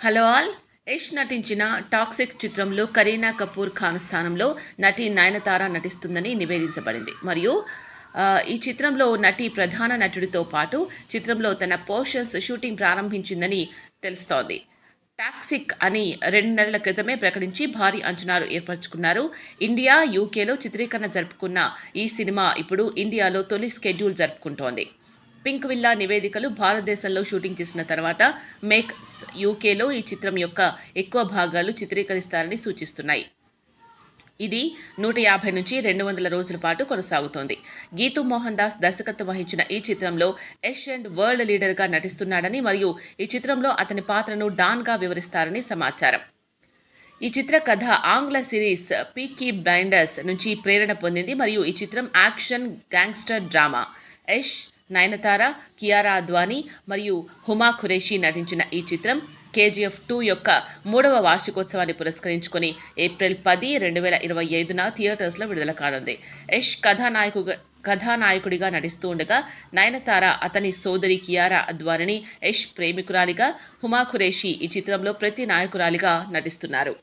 Hello all. Yash నటించిన toxic చిత్రంలో కరీనా కపూర్ ఖాన్ స్థానంలో నటి నయనతార నటిస్తుందని నివేదించబడింది. మరియు ఈ చిత్రంలో నటి ప్రధాన నటుడితో పాటు చిత్రంలో తన పోర్షన్స్ షూటింగ్ ప్రారంభించిందని తెలుస్తోంది. టాక్సిక్ అని రెండు నెలల క్రితమే ప్రకటించి భారీ అంచనాలు ఏర్పరచుకున్నారు. ఇండియా యూకేలో చిత్రీకరణ జరుపుకున్న ఈ సినిమా ఇప్పుడు ఇండియాలో తొలి స్కెడ్యూల్ జరుపుకుంటోంది. పింక్ విల్లా నివేదికలు భారతదేశంలో షూటింగ్ చేసిన తర్వాత మేక్ యూకేలో ఈ చిత్రం యొక్క ఎక్కువ భాగాలు చిత్రీకరిస్తారని సూచిస్తున్నాయి. ఇది నూట యాభై నుంచి రెండు వందల రోజుల పాటు కొనసాగుతోంది. గీతూ మోహన్ దాస్ దర్శకత్వం వహించిన ఈ చిత్రంలో యష్ అండ్ వరల్డ్ లీడర్గా నటిస్తున్నాడని మరియు ఈ చిత్రంలో అతని పాత్రను డాన్గా వివరిస్తారని సమాచారం. ఈ చిత్ర కథ ఆంగ్ల సిరీస్ పీకీ బ్లైండర్స్ నుంచి ప్రేరణ పొందింది మరియు ఈ చిత్రం action gangster drama. Yash Nayanthara Kiara Advani మరియు హుమా ఖురేషి నటించిన ఈ చిత్రం కేజీఎఫ్ టూ యొక్క మూడవ వార్షికోత్సవాన్ని పురస్కరించుకుని ఏప్రిల్ పది రెండు వేల ఇరవై ఐదున థియేటర్స్లో విడుదల కానుంది. యష్ కథానాయకు కథానాయకుడిగా నటిస్తూ ఉండగా నయనతార అతని సోదరి కియారా అద్వానిని యష్ ప్రేమికురాలిగా హుమా ఖురేషి ఈ చిత్రంలో ప్రతి నాయకురాలిగా నటిస్తున్నారు.